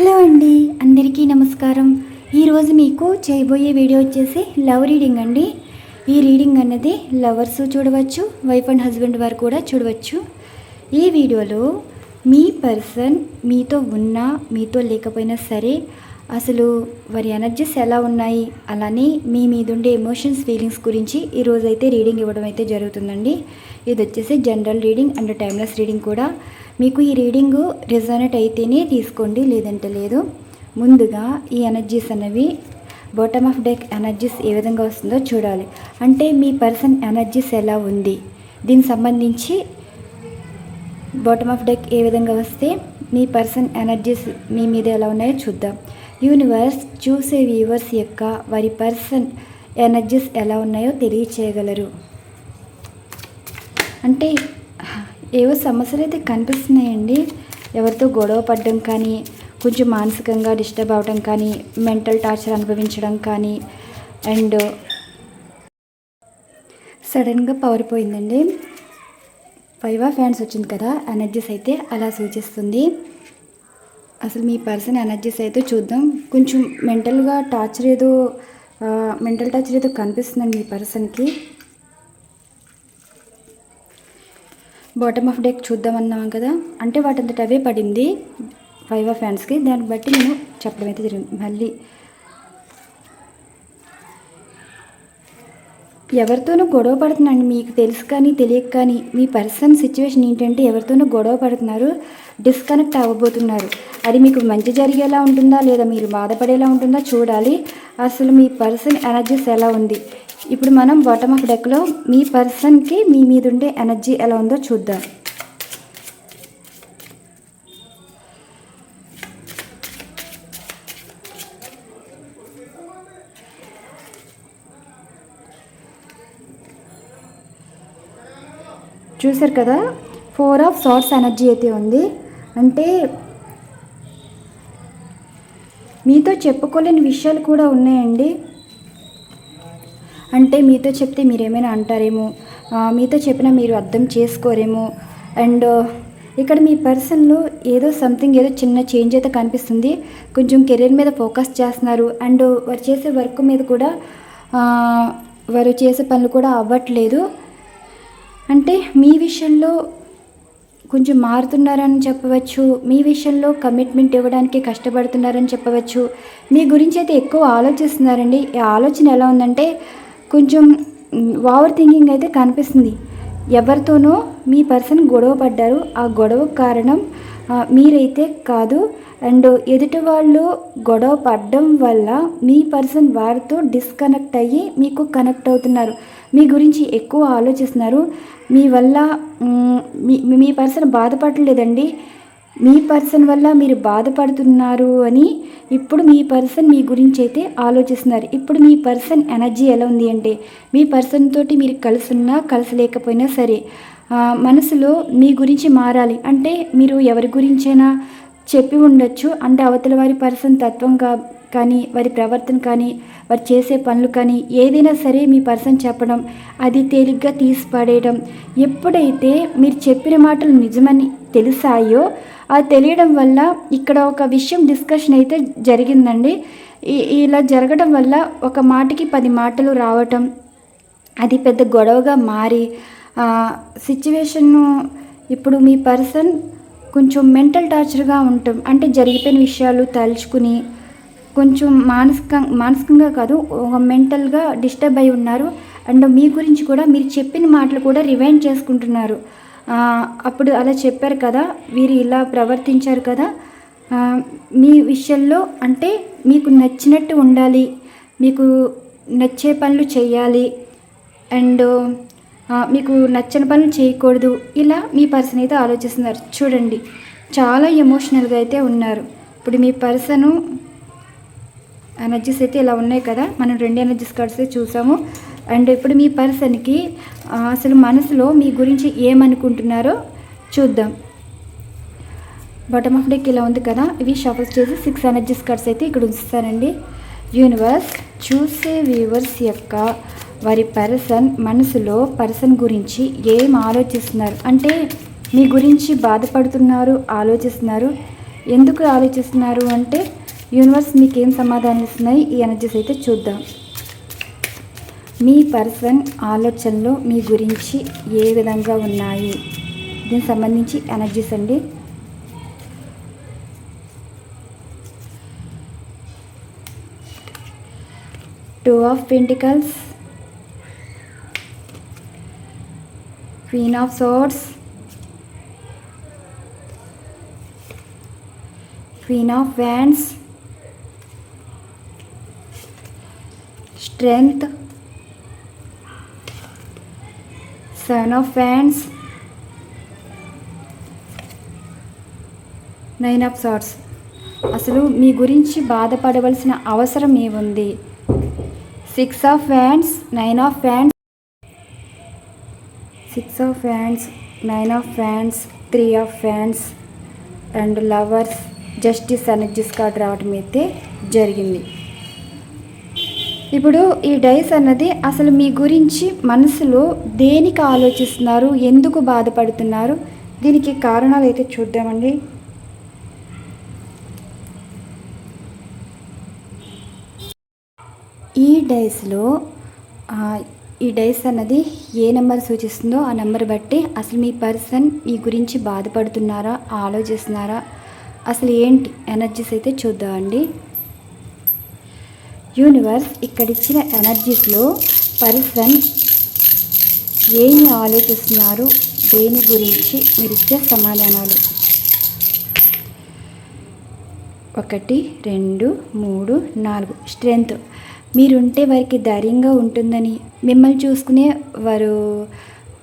Hello అండి అందరికీ నమస్కారం. ఈరోజు మీకు చేయబోయే వీడియో వచ్చేసి లవ్ రీడింగ్ అండి. ఈ రీడింగ్ అన్నది లవర్స్ చూడవచ్చు వైఫ్ అండ్ హస్బెండ్ వారు కూడా చూడవచ్చు. ఈ వీడియోలో మీ పర్సన్ మీతో ఉన్నా మీతో లేకపోయినా సరే అసలు వారి ఎనర్జీస్ ఎలా ఉన్నాయి అలానే మీ మీద ఉండే ఎమోషన్స్ ఫీలింగ్స్ గురించి ఈరోజు అయితే రీడింగ్ ఇవ్వడం అయితే జరుగుతుందండి. ఇది వచ్చేసి general reading and timeless reading కూడా. మీకు ఈ రీడింగ్ రిజనేట్ అయితేనే తీసుకోండి లేదంటే లేదు. ముందుగా ఈ ఎనర్జీస్ అనేవి బాటమ్ ఆఫ్ డెక్ ఎనర్జీస్ ఏ విధంగా వస్తుందో చూడాలి. అంటే మీ పర్సన్ ఎనర్జీస్ ఎలా ఉంది? దీనికి సంబంధించి బాటమ్ ఆఫ్ డెక్ ఏ విధంగా వస్తే మీ పర్సన్ ఎనర్జీస్ మీ మీద ఎలా ఉన్నాయో చూద్దాం. యూనివర్స్ చూసే వ్యూవర్స్ యొక్క వారి పర్సన్ ఎనర్జీస్ ఎలా ఉన్నాయో తెలియచేయగలరు. అంటే ఏవో సమస్యలు అయితే కనిపిస్తున్నాయండి. ఎవరితో గొడవ పడడం కానీ కొంచెం మానసికంగా డిస్టర్బ్ అవ్వడం కానీ మెంటల్ టార్చర్ అనుభవించడం కానీ అండ్ సడన్గా పవర్ పోయిందండి. ఫైవ్ ఆఫ్ ఫ్యాన్స్ వచ్చింది కదా ఎనర్జీస్ అయితే అలా సూచిస్తుంది. అసలు మీ పర్సన్ ఎనర్జీస్ అయితే చూద్దాం. కొంచెం మెంటల్గా టార్చర్ ఏదో మెంటల్ టార్చర్ ఏదో కనిపిస్తుందండి మీ పర్సన్కి. బాటమ్ ఆఫ్ డెక్ చూద్దామన్నాం కదా. అంటే వాటంతట అవే పడింది ఫైవ్ ఆఫ్ హ్యాండ్స్కి దాన్ని బట్టి నేను చెప్పడం అయితే జరిగింది. మళ్ళీ ఎవరితోనూ గొడవ పడుతున్నాండి మీకు తెలుసు కానీ తెలియక కానీ మీ పర్సన్ సిచ్యువేషన్ ఏంటంటే ఎవరితోనూ గొడవ పడుతున్నారు డిస్కనెక్ట్ అవ్వబోతున్నారు. అది మీకు మంచి జరిగేలా ఉంటుందా? లేదా మీరు బాధపడేలా ఉంటుందా? చూడాలి. అసలు మీ పర్సన్ ఎనర్జీస్ ఎలా ఉంది? ఇప్పుడు మనం బాటమ్ ఆఫ్ డెక్లో మీ పర్సన్కి మీ మీద ఉండే ఎనర్జీ ఎలా ఉందో చూద్దాం. చూసారు కదా? ఫోర్ ఆఫ్ సార్ట్స్ ఎనర్జీ అయితే ఉంది. అంటే మీతో చెప్పుకోలేని విషయాలు కూడా ఉన్నాయండి. అంటే మీతో చెప్తే మీరేమైనా అంటారేమో మీతో చెప్పినా మీరు అర్థం చేసుకోరేమో. అండ్ ఇక్కడ మీ పర్సన్లో ఏదో సంథింగ్ ఏదో చిన్న చేంజ్ అయితే కనిపిస్తుంది. కొంచెం కెరీర్ మీద ఫోకస్ చేస్తున్నారు. అండ్ వారు చేసే వర్క్ మీద కూడా వారు చేసే పనులు కూడా అవ్వట్లేదు. అంటే మీ విషయంలో కొంచెం మారుతున్నారని చెప్పవచ్చు. మీ విషయంలో కమిట్మెంట్ ఇవ్వడానికి కష్టపడుతున్నారని చెప్పవచ్చు. మీ గురించి అయితే ఎక్కువ ఆలోచిస్తున్నారండి. ఈ ఆలోచన ఎలా ఉందంటే కొంచెం ఓవర్ థింకింగ్ అయితే కనిపిస్తుంది. ఎవరితోనో మీ పర్సన్ గొడవ పడ్డారు. ఆ గొడవ కారణం మీరైతే కాదు. అండ్ ఎదుటి వాళ్ళు గొడవ పడడం వల్ల మీ పర్సన్ వారితో డిస్కనెక్ట్ అయ్యి మీకు కనెక్ట్ అవుతున్నారు. మీ గురించి ఎక్కువ ఆలోచిస్తున్నారు. మీ వల్ల మీ మీ పర్సన్ బాధపడలేదండి. మీ పర్సన్ వల్ల మీరు బాధపడుతున్నారు అని ఇప్పుడు మీ పర్సన్ మీ గురించి అయితే ఆలోచిస్తున్నారు. ఇప్పుడు మీ పర్సన్ ఎనర్జీ ఎలా ఉంది అంటే మీ పర్సన్ తోటి మీరు కలిసి కలిసలేకపోయినా సరే మనసులో మీ గురించి మారాలి. అంటే మీరు ఎవరి గురించైనా చెప్పి ఉండొచ్చు. అంటే అవతల వారి పర్సన్ తత్వం కా కానీ వారి ప్రవర్తన కానీ వారు చేసే పనులు కానీ ఏదైనా సరే మీ పర్సన్ చెప్పడం అది తేలిగ్గా తీసి పడేయడం ఎప్పుడైతే మీరు చెప్పిన మాటలు నిజమని తెలిసాయో అది తెలియడం వల్ల ఇక్కడ ఒక విషయం డిస్కషన్ అయితే జరిగిందండి. ఇలా జరగడం వల్ల ఒక మాటకి పది మాటలు రావటం అది పెద్ద గొడవగా మారి సిచ్యువేషన్ను ఇప్పుడు మీ పర్సన్ కొంచెం మెంటల్ టార్చర్గా ఉంటాం అంటే జరిగిపోయిన విషయాలు తలుచుకుని కొంచెం మానసిక మానసికంగా కాదు ఒక మెంటల్గా డిస్టర్బ్ అయి ఉన్నారు. అండ్ మీ గురించి కూడా మీరు చెప్పిన మాటలు కూడా రివైండ్ చేసుకుంటున్నారు. అప్పుడు అలా చెప్పారు కదా వీరు ఇలా ప్రవర్తించారు కదా మీ విషయంలో అంటే మీకు నచ్చినట్టు ఉండాలి మీకు నచ్చే పనులు చేయాలి అండ్ మీకు నచ్చని పనులు చేయకూడదు ఇలా మీ పర్సన్ అయితే ఆలోచిస్తున్నారు. చూడండి చాలా ఎమోషనల్గా అయితే ఉన్నారు. ఇప్పుడు మీ పర్సను ఎనర్జీస్ అయితే ఇలా ఉన్నాయి కదా మనం రెండు ఎనర్జీస్ కార్డ్స్ అయితే చూసాము. అండ్ ఇప్పుడు మీ పర్సన్కి అసలు మనసులో మీ గురించి ఏమనుకుంటున్నారో చూద్దాం. బాటమ్ ఆఫ్ డెక్ ఇలా ఉంది కదా ఇవి షఫల్స్ చేసి సిక్స్ ఎనర్జీస్ కార్డ్స్ అయితే ఇక్కడ ఉంచుతానండి. యూనివర్స్ చూసే వ్యూవర్స్ యొక్క వారి పర్సన్ మనసులో పర్సన్ గురించి ఏం ఆలోచిస్తున్నారు? అంటే మీ గురించి బాధపడుతున్నారు ఆలోచిస్తున్నారు. ఎందుకు ఆలోచిస్తున్నారు అంటే యూనివర్స్ మీకు ఏం సమాధానం ఇస్తున్నాయి? ఈ ఎనర్జీస్ అయితే చూద్దాం. మీ పర్సన్ ఆలోచనలు మీ గురించి ఏ విధంగా ఉన్నాయి? దీనికి సంబంధించి ఎనర్జీస్ అండి. Two of pentacles queen of swords queen of wands strength seven of fans nine of sorts అసలు మీ గురించి బాధపడవలసిన అవసరం ఏముంది? Six of fans nine of fans six of fans nine of fans three of fans and lovers justice energies card రావడం అయితే జరిగింది. ఇప్పుడు ఈ dice అన్నది అసలు మీ గురించి మనసులో దేనికి ఆలోచిస్తున్నారు? ఎందుకు బాధపడుతున్నారు? దీనికి కారణాలు అయితే చూద్దామండి. ఈ డైస్లో ఈ డైస్ అన్నది ఏ నెంబర్ సూచిస్తుందో ఆ నెంబర్ బట్టి అసలు మీ పర్సన్ మీ గురించి బాధపడుతున్నారా? ఆలోచిస్తున్నారా? అసలు ఏంటి ఎనర్జీస్ అయితే చూద్దామండి. యూనివర్స్ ఇక్కడ ఇచ్చిన ఎనర్జీస్లో పర్సన్ ఏమి ఆలోచిస్తున్నారు? దేని గురించి మీరు ఇచ్చే సమాధానాలు? ఒకటి రెండు మూడు నాలుగు. స్ట్రెంగ్త్. మీరుంటే వారికి ధైర్యంగా ఉంటుందని. మిమ్మల్ని చూసుకునే వారు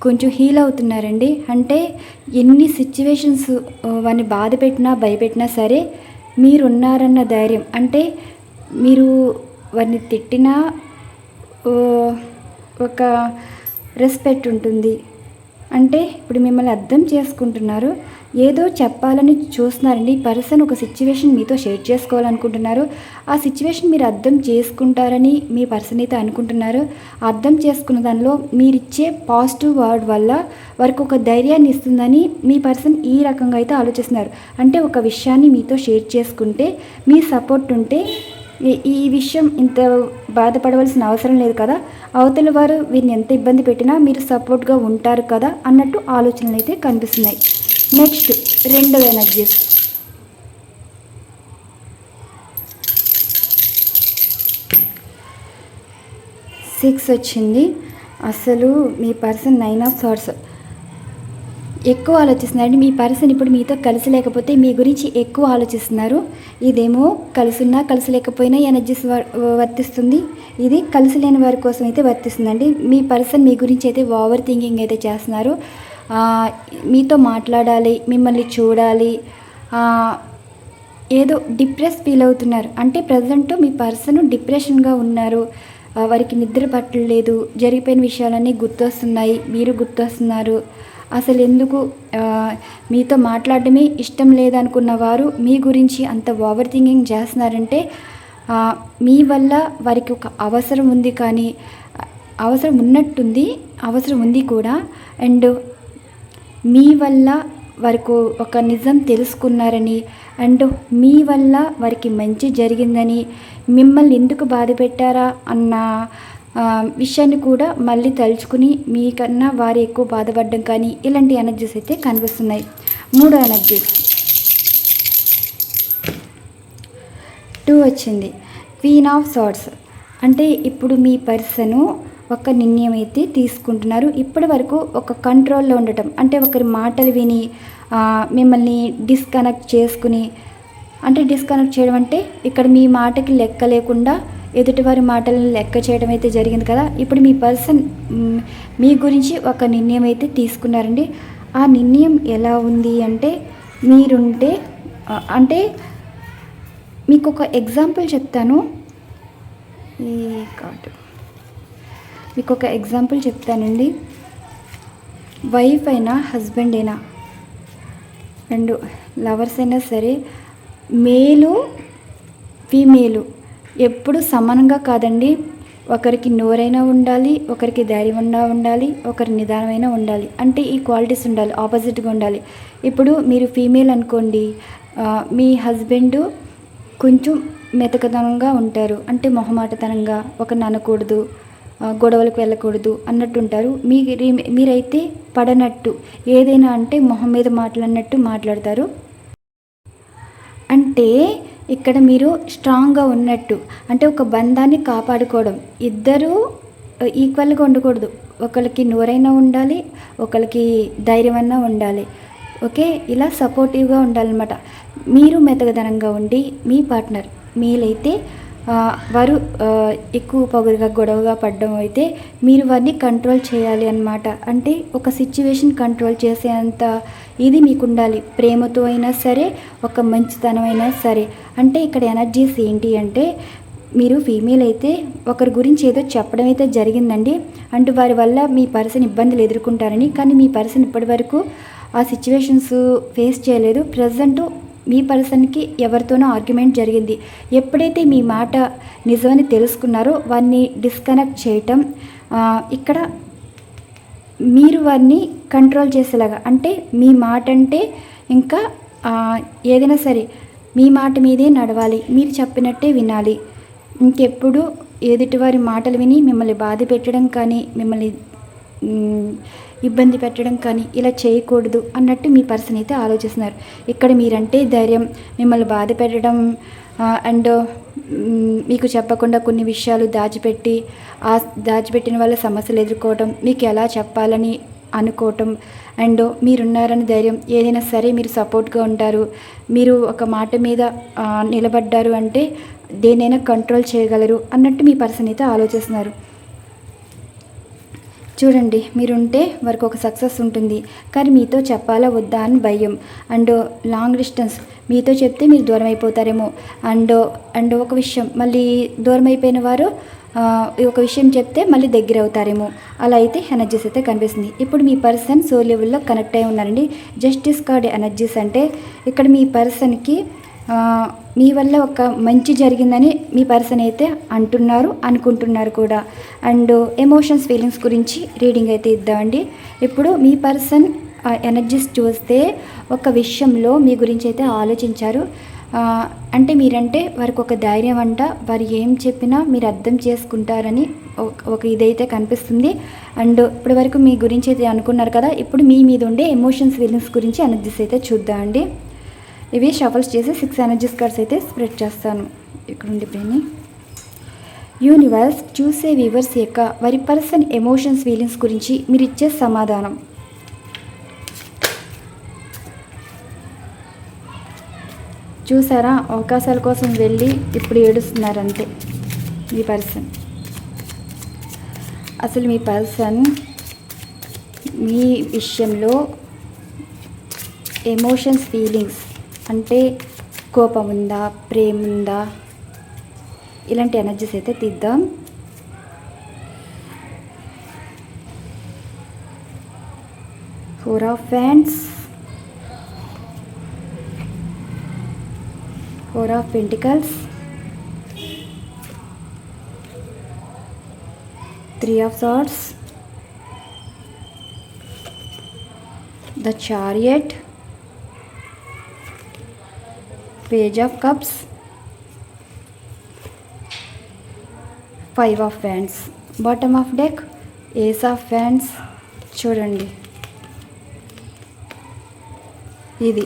కొంచెం హీల్ అవుతున్నారండి. అంటే ఎన్ని సిచ్యువేషన్స్ వారిని బాధ పెట్టినా భయపెట్టినా సరే మీరున్నారన్న ధైర్యం. అంటే మీరు వారిని తిట్టినా ఒక రెస్పెక్ట్ ఉంటుంది. అంటే ఇప్పుడు మిమ్మల్ని అర్థం చేసుకుంటున్నారు. ఏదో చెప్పాలని చూస్తున్నారండి. ఈ పర్సన్ ఒక సిచ్యువేషన్ మీతో షేర్ చేసుకోవాలనుకుంటున్నారు. ఆ సిచ్యువేషన్ మీరు అర్థం చేసుకుంటారని మీ పర్సన్ అయితే అనుకుంటున్నారు. అర్థం చేసుకున్న దానిలో మీరిచ్చే పాజిటివ్ వర్డ్ వల్ల వారికి ఒక ధైర్యాన్ని ఇస్తుందని మీ పర్సన్ ఈ రకంగా అయితే ఆలోచిస్తున్నారు. అంటే ఒక విషయాన్ని మీతో షేర్ చేసుకుంటే మీ సపోర్ట్ ఉంటే ఈ- విషయం ఇంత బాధపడవలసిన అవసరం లేదు కదా? అవతల వారు వీరిని ఎంత ఇబ్బంది పెట్టినా మీరు సపోర్ట్గా ఉంటారు కదా అన్నట్టు ఆలోచనలు అయితే కనిపిస్తున్నాయి. నెక్స్ట్ రెండవ ఎనర్జీస్ సిక్స్ వచ్చింది. అసలు మీ పర్సన్ నైన్ ఆఫ్ సార్స్ ఎక్కువ ఆలోచిస్తున్నారండి. మీ పర్సన్ ఇప్పుడు మీతో కలిసి లేకపోతే మీ గురించి ఎక్కువ ఆలోచిస్తున్నారు. ఇదేమో కలిసిన్నా కలిసి లేకపోయినా ఎనర్జీస్ వర్తిస్తుంది. ఇది కలిసి లేని వారి కోసం అయితే వర్తిస్తుందండి. మీ పర్సన్ మీ గురించి అయితే ఓవర్ థింకింగ్ అయితే చేస్తున్నారు. మీతో మాట్లాడాలి మిమ్మల్ని చూడాలి ఏదో డిప్రెస్ ఫీల్ అవుతున్నారు. అంటే ప్రజెంట్ మీ పర్సన్ డిప్రెషన్గా ఉన్నారు. వారికి నిద్ర పట్టలేదు జరిగిపోయిన విషయాలన్నీ గుర్తొస్తున్నాయి మీరు గుర్తొస్తున్నారు. అసలు ఎందుకు మీతో మాట్లాడడమే ఇష్టం లేదనుకున్న వారు మీ గురించి అంత ఓవర్ థింకింగ్ చేస్తున్నారంటే మీ వల్ల వారికి ఒక అవసరం ఉంది కానీ అవసరం ఉన్నట్టుంది అవసరం ఉంది కూడా. అండ్ మీ వల్ల వారికి ఒక నిజం తెలుసుకున్నారని అండ్ మీ వల్ల వారికి మంచి జరిగిందని మిమ్మల్ని ఎందుకు బాధ పెట్టారా అన్న విషయాన్ని కూడా మళ్ళీ తలుచుకుని మీకన్నా వారు ఎక్కువ బాధపడడం కానీ ఇలాంటి ఎనర్జీస్ అయితే కనిపిస్తున్నాయి. మూడో ఎనర్జీ టూ వచ్చింది. క్వీన్ ఆఫ్ సార్ట్స్ అంటే ఇప్పుడు మీ పర్సను ఒక నిర్ణయం అయితే తీసుకుంటున్నారు. ఇప్పటి వరకు ఒక కంట్రోల్లో ఉండటం అంటే ఒకరి మాటలు విని మిమ్మల్ని డిస్కనెక్ట్ చేసుకుని అంటే డిస్కనెక్ట్ చేయడం అంటే ఇక్కడ మీ మాటకి లెక్క లేకుండా ఎదుటివారి మాటలను లెక్క చేయడం అయితే జరిగింది కదా. ఇప్పుడు మీ పర్సన్ మీ గురించి ఒక నిర్ణయం అయితే తీసుకున్నారండి. ఆ నిర్ణయం ఎలా ఉంది అంటే మీరుంటే అంటే మీకు ఒక ఎగ్జాంపుల్ చెప్తాను. ఈ కార్డు. మీకు ఒక ఎగ్జాంపుల్ చెప్తానండి. వైఫ్ అయినా హస్బెండ్ అయినా రెండు లవర్స్ అయినా సరే మేలు ఫీమేలు ఎప్పుడు సమానంగా కాదండి. ఒకరికి నోరైనా ఉండాలి ఒకరికి ధైర్యం ఉన్నా ఉండాలి ఒకరి నిదానమైనా ఉండాలి. అంటే ఈ క్వాలిటీస్ ఉండాలి ఆపోజిట్గా ఉండాలి. ఇప్పుడు మీరు ఫీమేల్ అనుకోండి మీ హస్బెండ్ కొంచెం మెతకతనంగా ఉంటారు. అంటే మొహమాటతనంగా ఒకరిని అనకూడదు గొడవలకు వెళ్ళకూడదు అన్నట్టు ఉంటారు. మీ మీరైతే పడనట్టు ఏదైనా అంటే మొహం మీద మాట్లాడినట్టు మాట్లాడతారు. అంటే ఇక్కడ మీరు స్ట్రాంగ్గా ఉన్నట్టు అంటే ఒక బంధాన్ని కాపాడుకోవడం. ఇద్దరూ ఈక్వల్గా ఉండకూడదు. ఒకరికి నోరైనా ఉండాలి ఒకరికి ధైర్యమైనా ఉండాలి. ఓకే? ఇలా సపోర్టివ్గా ఉండాలన్నమాట. మీరు మెతగదనంగా ఉండి మీ పార్ట్నర్ మీలైతే వారు ఎక్కువ పొగరుగా గొడవగా పడడం అయితే మీరు వారిని కంట్రోల్ చేయాలి అన్నమాట. అంటే ఒక సిచ్యువేషన్ కంట్రోల్ చేసేంత ఇది మీకు ఉండాలి ప్రేమతో అయినా సరే ఒక మంచితనం అయినా సరే. అంటే ఇక్కడ ఎనర్జీస్ ఏంటి అంటే మీరు ఫీమేల్ అయితే ఒకరి గురించి ఏదో చెప్పడం అయితే జరిగిందండి. అంటే వారి వల్ల మీ పర్సన్ ఇబ్బందులు ఎదుర్కొంటారని కానీ మీ పర్సన్ ఇప్పటి వరకు ఆ సిచ్యువేషన్స్ ఫేస్ చేయలేదు. ప్రజెంట్ మీ పర్సన్కి ఎవరితోనో ఆర్గ్యుమెంట్ జరిగింది. ఎప్పుడైతే మీ మాట నిజమని తెలుసుకున్నారో వారిని డిస్కనెక్ట్ చేయటం ఇక్కడ మీరు వారిని కంట్రోల్ చేసేలాగా అంటే మీ మాట అంటే ఇంకా ఏదైనా సరే మీ మాట మీదే నడవాలి. మీరు చెప్పినట్టే వినాలి. ఇంకెప్పుడు ఎదుటివారి మాటలు విని మిమ్మల్ని బాధ పెట్టడం కానీ మిమ్మల్ని ఇబ్బంది పెట్టడం కానీ ఇలా చేయకూడదు అన్నట్టు మీ పర్సన్ అయితే ఆలోచిస్తున్నారు. ఇక్కడ మీరంటే ధైర్యం మిమ్మల్ని బాధ పెట్టడం అండ్ మీకు చెప్పకుండా కొన్ని విషయాలు దాచిపెట్టి ఆ దాచిపెట్టిన వాళ్ళ సమస్యలు ఎదుర్కోవడం మీకు ఎలా చెప్పాలని అనుకోవటం అండ్ మీరున్నారని ధైర్యం ఏదైనా సరే మీరు సపోర్ట్గా ఉంటారు. మీరు ఒక మాట మీద నిలబడ్డారు అంటే దేనైనా కంట్రోల్ చేయగలరు అన్నట్టు మీ పర్సన్ అయితే ఆలోచిస్తున్నారు. చూడండి మీరుంటే వారికి ఒక సక్సెస్ ఉంటుంది. కానీ మీతో చెప్పాలా వద్దా అని భయం. And long distance. మీతో చెప్తే మీరు దూరం అయిపోతారేమో అండ్ అండ్ ఒక విషయం. మళ్ళీ దూరం అయిపోయిన వారు ఒక విషయం చెప్తే మళ్ళీ దగ్గర అవుతారేమో అలా అయితే ఎనర్జీస్ అయితే కనిపిస్తుంది. ఇప్పుడు మీ పర్సన్ సో లెవెల్లో కనెక్ట్ అయి ఉన్నారండి. జస్టిస్ కార్డ్ ఎనర్జీస్ అంటే ఇక్కడ మీ పర్సన్కి మీ వల్ల ఒక మంచి జరిగిందని మీ పర్సన్ అయితే అంటున్నారు అనుకుంటున్నారు కూడా. అండ్ ఎమోషన్స్ ఫీలింగ్స్ గురించి రీడింగ్ అయితే ఇద్దామండి. ఇప్పుడు మీ పర్సన్ ఎనర్జీస్ చూస్తే ఒక విషయంలో మీ గురించి అయితే ఆలోచించారు. అంటే మీరంటే వారికి ఒక ధైర్యం అంట. వారు ఏం చెప్పినా మీరు అర్థం చేసుకుంటారని ఒక- ఒక ఇదైతే కనిపిస్తుంది. అండ్ ఇప్పటి వరకు మీ గురించి అయితే అనుకున్నారు కదా. ఇప్పుడు మీ మీద ఉండే ఎమోషన్స్ ఫీలింగ్స్ గురించి ఎనర్జీస్ అయితే చూద్దామండి. ఇవి షఫల్స్ చేసి సిక్స్ ఎనర్జీస్ కార్డ్స్ అయితే స్ప్రెడ్ చేస్తాను. ఇక్కడ ఉండి యూనివర్స్ చూసే వ్యూవర్స్ యొక్క వారి పర్సన్ ఎమోషన్స్ ఫీలింగ్స్ గురించి మీరు ఇచ్చే సమాధానం. చూసారా? అవకాశాల కోసం వెళ్ళి ఇప్పుడు ఏడుస్తున్నారంతే మీ పర్సన్ అసలు మీ పర్సన్ మీ విషయంలో ఎమోషన్స్ ఫీలింగ్స్ అంటే కోపం ఉందా ప్రేమ ఉందా ఇలాంటి ఎనర్జీస్ అయితే తీద్దాం. Four of wands four of pentacles three of swords the chariot page of cups five of wands bottom of deck ace of wands చూడండి. ఇది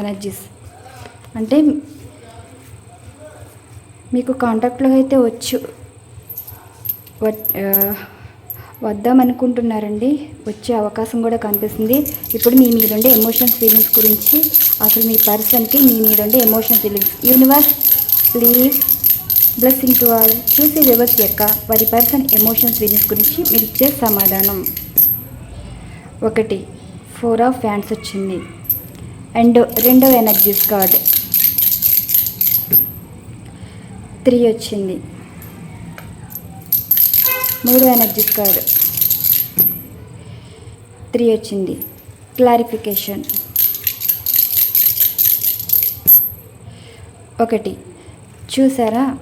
ఎనర్జీస్ అంటే మీకు కాంటాక్ట్లో అయితే వచ్చు. Uh, వద్దామనుకుంటున్నారండి. వచ్చే అవకాశం కూడా కనిపిస్తుంది. ఇప్పుడు మీ మీరుండే ఎమోషనల్ ఫీలింగ్స్ గురించి అసలు మీ పర్సన్కి మీ మీద ఉండే feelings universe please blessing to all చూసే వివర్స్ యొక్క వారి పర్సన్ ఎమోషనల్ ఫీలింగ్స్ గురించి మీరు ఇచ్చే సమాధానం. ఒకటి ఫోర్ ఆఫ్ ఫ్యాన్స్ వచ్చింది. అండ్ రెండవ ఎనర్జీస్ కార్డ్ త్రీ వచ్చింది. మూడు ఎనర్జీస్ కార్డ్ త్రీ వచ్చింది. క్లారిఫికేషన్ ఒకటి. చూసారా?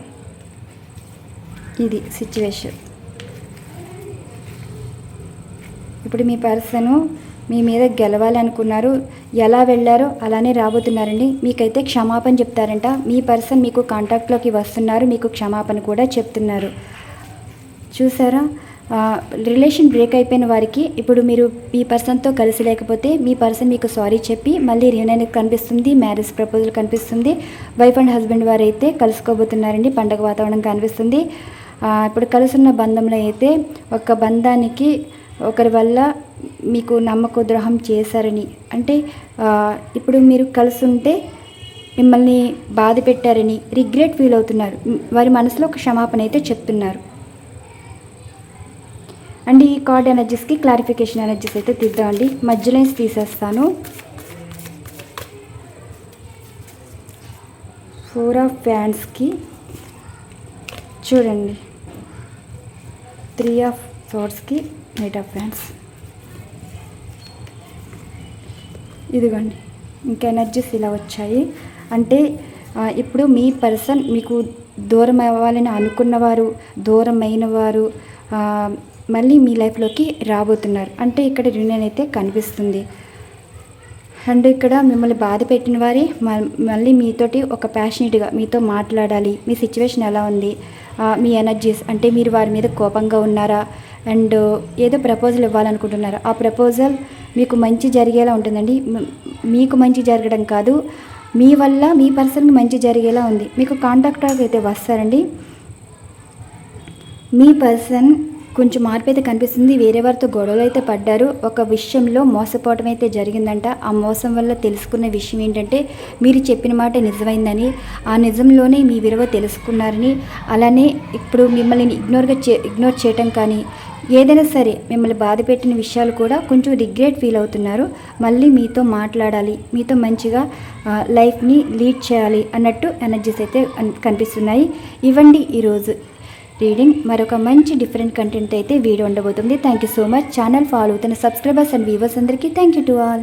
ఇది సిచ్యువేషన్ ఇప్పుడు మీ పర్సను మీ మీద గెలవాలనుకున్నారు. ఎలా వెళ్ళారో అలానే రాబోతున్నారండి. మీకైతే క్షమాపణ చెప్తారంట. మీ పర్సన్ మీకు కాంటాక్ట్లోకి వస్తున్నారు. మీకు క్షమాపణ కూడా చెప్తున్నారు. చూసారా? రిలేషన్ బ్రేక్ అయిపోయిన వారికి ఇప్పుడు మీరు మీ పర్సన్తో కలిసి లేకపోతే మీ పర్సన్ మీకు సారీ చెప్పి మళ్ళీ రీయూనియన్ కనిపిస్తుంది మ్యారేజ్ ప్రపోజల్ కనిపిస్తుంది వైఫ్ అండ్ హస్బెండ్ వారు అయితే కలుసుకోబోతున్నారండి పండగ వాతావరణం కనిపిస్తుంది. ఇప్పుడు కలుసున్న బంధంలో అయితే ఒక బంధానికి ఒకరి వల్ల మీకు నమ్మక ద్రోహం చేశారని అంటే ఇప్పుడు మీరు కలుసుంటే మిమ్మల్ని బాధ పెట్టారని రిగ్రెట్ ఫీల్ అవుతున్నారు. వారి మనసులో ఒక క్షమాపణ అయితే చెప్తున్నారు. అండ్ ఈ కార్డ్ ఎనర్జీస్కి క్లారిఫికేషన్ ఎనర్జీస్ అయితే తీద్దామండి. మధ్యలో తీసేస్తాను. ఫోర్ ఆఫ్ ఫ్యాన్స్కి చూడండి. త్రీ ఆఫ్ సోర్స్కి ఎయిట్ ఆఫ్ ఫ్యాన్స్ ఇదిగోండి. ఇంకా ఎనర్జీస్ ఇలా వచ్చాయి. అంటే ఇప్పుడు మీ పర్సన్ మీకు దూరం అవ్వాలని అనుకున్నవారు దూరం వారు మళ్ళీ మీ లైఫ్లోకి రాబోతున్నారు. అంటే ఇక్కడ రియూనియన్ అయితే కనిపిస్తుంది. అండ్ ఇక్కడ మిమ్మల్ని బాధ పెట్టిన వారి మ- మళ్ళీ మీతోటి ఒక ప్యాషనేట్గా మీతో మాట్లాడాలి. మీ సిచ్యువేషన్ ఎలా ఉంది? మీ ఎనర్జీస్ అంటే మీరు వారి మీద కోపంగా ఉన్నారా? అండ్ ఏదో ప్రపోజల్ ఇవ్వాలనుకుంటున్నారా? ఆ ప్రపోజల్ మీకు మంచి జరిగేలా ఉంటుందండి. మీకు మంచి జరగడం కాదు. మీ వల్ల మీ పర్సన్కి మంచి జరిగేలా ఉంది. మీకు కాంటాక్ట్ అయితే వస్తారండి. మీ పర్సన్ కొంచెం మార్పు అయితే కనిపిస్తుంది. వేరే వారితో గొడవలు అయితే పడ్డారు. ఒక విషయంలో మోసపోవడం అయితే జరిగిందంట. ఆ మోసం వల్ల తెలుసుకున్న విషయం ఏంటంటే మీరు చెప్పిన మాట నిజమైందని ఆ నిజంలోనే మీ విలువ తెలుసుకున్నారని అలానే ఇప్పుడు మిమ్మల్ని ఇగ్నోర్గా చే ఇగ్నోర్ చేయటం కానీ ఏదైనా సరే మిమ్మల్ని బాధ పెట్టిన విషయాలు కూడా కొంచెం రిగ్రెట్ ఫీల్ అవుతున్నారు. మళ్ళీ మీతో మాట్లాడాలి మీతో మంచిగా లైఫ్ని లీడ్ చేయాలి అన్నట్టు ఎనర్జీస్ అయితే కనిపిస్తున్నాయి. ఇవ్వండి ఈరోజు. రీడింగ్ మరొక మంచి డిఫరెంట్ కంటెంట్ అయితే వీడియో ఉండబోతుంది. Thank you so much channel follow అవుతున్న సబ్స్క్రైబర్స్ అండ్ వ్యూవర్స్ అందరికీ థ్యాంక్ యూ టు ఆల్